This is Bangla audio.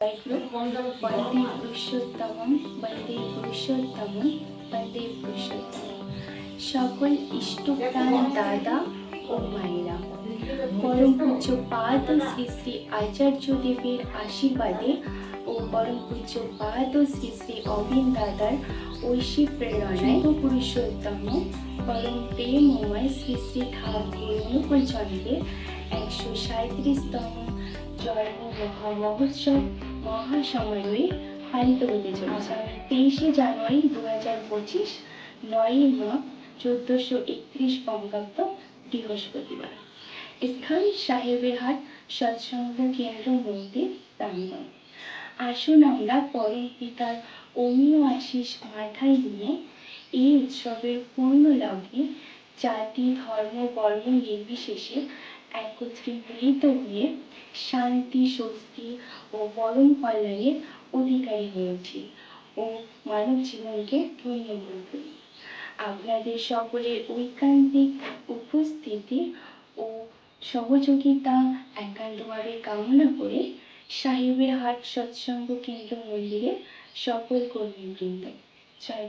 বন্দে পুরুষোত্তম বন্দে সকল ইষ্টপ্রাণ দাদা ও মায়েরা পরম পূজ্য পাদ শ্রী শ্রী আচার্য দেবের আশীর্বাদে ও পরম পূজ্য পাদ শ্রী শ্রী অবিন দাদার ঐশী প্রেরণায় পুরুষোত্তম পরম প্রেমময় শ্রী শ্রী ঠাকুর অনুকূল চন্দ্রের একশো সাঁত্রিশতম জন্ম মহোৎসব মহোৎসব মহাসমারোহে পালিত হতে চলেছে। তেইশে জানুয়ারি দু হাজার পঁচিশ, নয়ই মাঘ চোদ্দোশো একত্রিশ বঙ্গাব্দ বৃহস্পতিবার। স্থান সাহেবের হাট সৎসঙ্গ কেন্দ্র মন্দির, প্রাঙ্গণ। আসুন আমরা পরম পিতার অমীয় আশিস মাথায় নিয়ে এই উৎসবের পূর্ণ লগ্নে জাতি, ধর্ম, বর্ণ নির্বিশেষে একত্রে মিলিত হয়ে শান্তি, স্বস্তি ও পরম কল্যাণের অধিকারী হয়ে উঠি ও মানব জীবনকে ধন্য করে আপনাদের সকলের ঐকান্তিক উপস্থিতি ও সহযোগিতা একান্তভাবে কামনা করে সাহেবের হাট সৎসঙ্গ কেন্দ্র মন্দিরে সকল কর্মীবৃন্দ জয়।